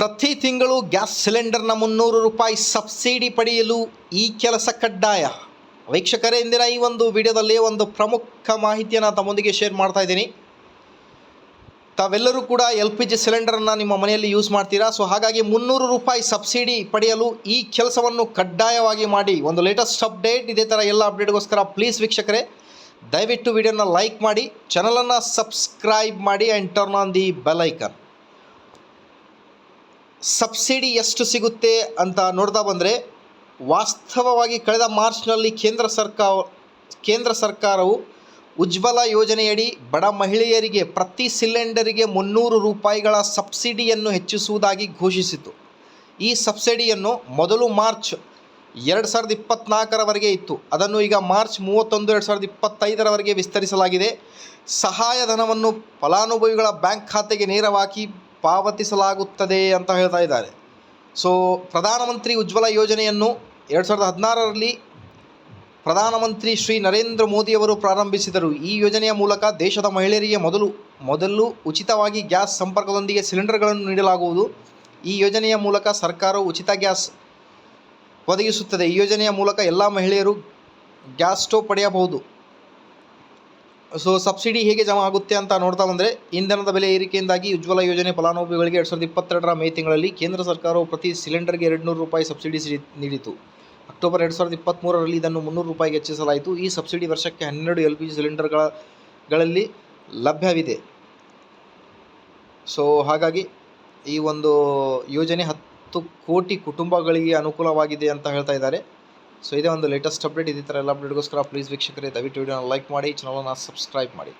ಪ್ರತಿ ತಿಂಗಳು ಗ್ಯಾಸ್ ಸಿಲಿಂಡರ್ನ ಮುನ್ನೂರು ರೂಪಾಯಿ ಸಬ್ಸಿಡಿ ಪಡೆಯಲು ಈ ಕೆಲಸ ಕಡ್ಡಾಯ? ವೀಕ್ಷಕರೇ, ಇಂದಿನ ಈ ಒಂದು ವಿಡಿಯೋದಲ್ಲಿ ಒಂದು ಪ್ರಮುಖ ಮಾಹಿತಿಯನ್ನು ತಮ್ಮೊಂದಿಗೆ ಶೇರ್ ಮಾಡ್ತಾ ಇದ್ದೀನಿ. ತಾವೆಲ್ಲರೂ ಕೂಡ ಎಲ್ ಪಿ ಜಿ ಸಿಲಿಂಡರನ್ನು ನಿಮ್ಮ ಮನೆಯಲ್ಲಿ ಯೂಸ್ ಮಾಡ್ತೀರಾ? ಸೊ, ಹಾಗಾಗಿ ಮುನ್ನೂರು ರೂಪಾಯಿ ಸಬ್ಸಿಡಿ ಪಡೆಯಲು ಈ ಕೆಲಸವನ್ನು ಕಡ್ಡಾಯವಾಗಿ ಮಾಡಿ. ಒಂದು ಲೇಟೆಸ್ಟ್ ಅಪ್ಡೇಟ್ ಇದೇ ಥರ ಎಲ್ಲ ಅಪ್ಡೇಟ್ಗೋಸ್ಕರ ಪ್ಲೀಸ್ ವೀಕ್ಷಕರೇ, ದಯವಿಟ್ಟು ವಿಡಿಯೋನ ಲೈಕ್ ಮಾಡಿ ಚಾನಲನ್ನು ಸಬ್ಸ್ಕ್ರೈಬ್ ಮಾಡಿ and turn on the bell icon subsidy ಎಷ್ಟು ಸಿಗುತ್ತೆ ಅಂತ ನೋಡ್ತಾ ಬಂದರೆ, ವಾಸ್ತವವಾಗಿ ಕಳೆದ ಮಾರ್ಚ್ನಲ್ಲಿ ಕೇಂದ್ರ ಸರ್ಕಾರ ಕೇಂದ್ರ ಸರ್ಕಾರವು ಉಜ್ವಲ ಯೋಜನೆಯಡಿ ಬಡ ಮಹಿಳೆಯರಿಗೆ ಪ್ರತಿ ಸಿಲಿಂಡರಿಗೆ ಮುನ್ನೂರು ರೂಪಾಯಿಗಳ ಸಬ್ಸಿಡಿಯನ್ನು ಹೆಚ್ಚಿಸುವುದಾಗಿ ಘೋಷಿಸಿತು. ಈ ಸಬ್ಸಿಡಿಯನ್ನು ಮೊದಲು ಮಾರ್ಚ್ ಎರಡು ಸಾವಿರದ ಇಪ್ಪತ್ತ್ನಾಲ್ಕರವರೆಗೆ ಇತ್ತು. ಅದನ್ನು ಈಗ ಮಾರ್ಚ್ ಮೂವತ್ತೊಂದು, ಎರಡು ಸಾವಿರದ ಇಪ್ಪತ್ತೈದರವರೆಗೆ ವಿಸ್ತರಿಸಲಾಗಿದೆ. ಸಹಾಯಧನವನ್ನು ಫಲಾನುಭವಿಗಳ ಬ್ಯಾಂಕ್ ಖಾತೆಗೆ ನೇರವಾಗಿ ಪಾವತಿಸಲಾಗುತ್ತದೆ ಅಂತ ಹೇಳ್ತಾ ಇದ್ದಾರೆ. ಸೊ ಪ್ರಧಾನಮಂತ್ರಿ ಉಜ್ವಲ ಯೋಜನೆಯನ್ನು ಎರಡು ಸಾವಿರದ ಹದಿನಾರರಲ್ಲಿ ಪ್ರಧಾನಮಂತ್ರಿ ಶ್ರೀ ನರೇಂದ್ರ ಮೋದಿಯವರು ಪ್ರಾರಂಭಿಸಿದರು. ಈ ಯೋಜನೆಯ ಮೂಲಕ ದೇಶದ ಮಹಿಳೆಯರಿಗೆ ಮೊದಲು ಮೊದಲು ಉಚಿತವಾಗಿ ಗ್ಯಾಸ್ ಸಂಪರ್ಕದೊಂದಿಗೆ ಸಿಲಿಂಡರ್ಗಳನ್ನು ನೀಡಲಾಗುವುದು. ಈ ಯೋಜನೆಯ ಮೂಲಕ ಸರ್ಕಾರವು ಉಚಿತ ಗ್ಯಾಸ್ ಒದಗಿಸುತ್ತದೆ. ಈ ಯೋಜನೆಯ ಮೂಲಕ ಎಲ್ಲ ಮಹಿಳೆಯರು ಗ್ಯಾಸ್ ಸ್ಟೋವ್ ಪಡೆಯಬಹುದು. ಸೊ ಸಬ್ಸಿಡಿ ಹೇಗೆ ಜಮಾ ಆಗುತ್ತೆ ಅಂತ ನೋಡ್ತಾ ಬಂದರೆ, ಇಂಧನದ ಬೆಲೆ ಏರಿಕೆಯಿಂದಾಗಿ ಉಜ್ವಲ ಯೋಜನೆ ಫಲಾನುಭವಿಗಳಿಗೆ ಎರಡು ಸಾವಿರದ ಇಪ್ಪತ್ತೆರಡರ ಮೇ ತಿಂಗಳಲ್ಲಿ ಕೇಂದ್ರ ಸರ್ಕಾರವು ಪ್ರತಿ ಸಿಲಿಂಡರ್ಗೆ ಎರಡು ನೂರು ರೂಪಾಯಿ ಸಬ್ಸಿಡಿ ಸಿಡಿ- ನೀಡಿತು. ಅಕ್ಟೋಬರ್ ಎರಡು ಸಾವಿರದ ಇಪ್ಪತ್ತ್ಮೂರರಲ್ಲಿ ಇದನ್ನು ಮುನ್ನೂರು ರೂಪಾಯಿಗೆ ಹೆಚ್ಚಿಸಲಾಯಿತು. ಈ ಸಬ್ಸಿಡಿ ವರ್ಷಕ್ಕೆ ಹನ್ನೆರಡು ಎಲ್ ಪಿ ಜಿ ಸಿಲಿಂಡರ್ಗಳಲ್ಲಿ ಲಭ್ಯವಿದೆ. ಸೊ ಹಾಗಾಗಿ ಈ ಒಂದು ಯೋಜನೆ ಹತ್ತು ಕೋಟಿ ಕುಟುಂಬಗಳಿಗೆ ಅನುಕೂಲವಾಗಿದೆ ಅಂತ ಹೇಳ್ತಾ ಇದ್ದಾರೆ. ಸೊ, ಇದೇ ಒಂದು ಲೇಟೆಸ್ಟ್ ಅಪ್ಡೇಟ್ ಇದೇ ಥರ ಎಲ್ಲ ಅಪ್ಡೇಟ್ಗೋಸ್ಕರ ಪ್ಲೀಸ್ ವೀಕ್ಷಕರೇ, ದಯವಿಟ್ಟು ವಿಡಿಯೋನ ಲೈಕ್ ಮಾಡಿ ಚಾನಲನ್ನು ಸಬ್ಸ್ಕ್ರೈಬ್ ಮಾಡಿ.